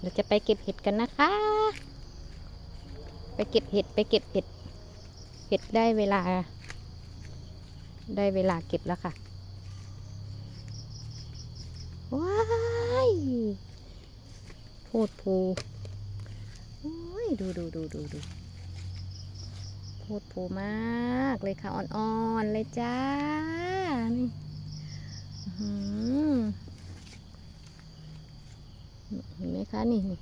เราจะไปเก็บเห็ดกันนะคะ ไปเก็บเห็ดไปเก็บเห็ด เห็ดได้เวลา ได้เวลาเก็บแล้วค่ะ ว้ายโพดภูโอ้ยดูดูดูดูดูโพดภูมากเลยค่ะ อ่อนๆเลยจ้านี่อื้อหือ เห็นไหมคะนี่นี่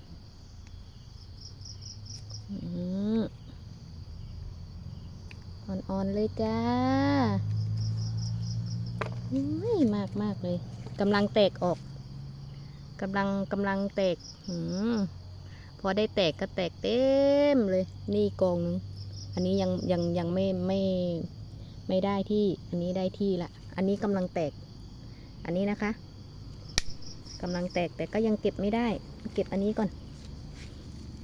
อื้อหืออ่อนๆเลยจ้าอุ้ยมากมากเลยกำลังแตกออกกำลังกำลังแตกหืมพอได้แตกก็แตกเต็มเลย นี่กองหนึงอันนี้ยังยังยังไม่ไม่ไม่ได้ที่ อันนี้ได้ที่ละ อันนี้กำลังแตก อันนี้นะคะ กำลังแตกแต่ก็ยังเก็บไม่ได้ เก็บอันนี้ก่อน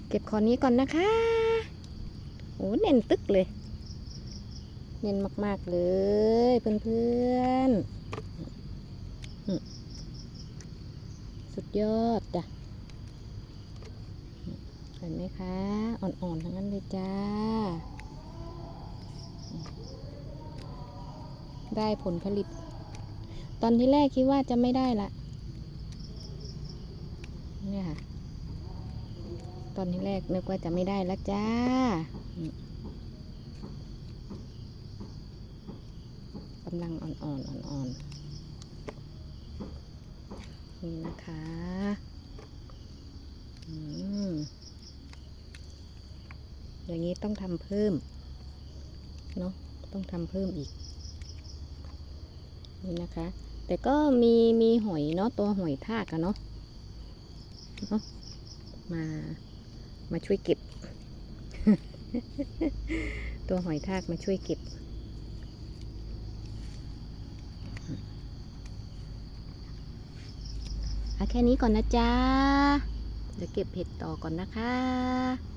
เก็บคอนนี้ก่อนนะคะโอ้เน่นตึกเลย เน่นมาก ๆ เลยเพื่อนๆ สุดยอดจ้ะเห็นไหมคะ อ่อนๆ ทั้งนั้นเลยจ้า ได้ผลผลิต ตอนที่แรกคิดว่าจะไม่ได้ละ เนี่ยค่ะ ตอนที่แรกนึกว่าจะไม่ได้แล้วจ้า กำลังอ่อนๆอ่อนๆ นี่นะคะอืมอย่างนี้ต้องทำเพิ่ม เนาะต้องทำเพิ่มอีก นี่นะคะ แต่ก็มีมีหอยเนาะตัวหอยทากอะเนาะ เนาะมา มาช่วยเก็บ ตัวหอยทากมาช่วยเก็บ เอาแค่นี้ก่อนนะจ๊ะ เดี๋ยวเก็บเห็ดต่อก่อนนะคะ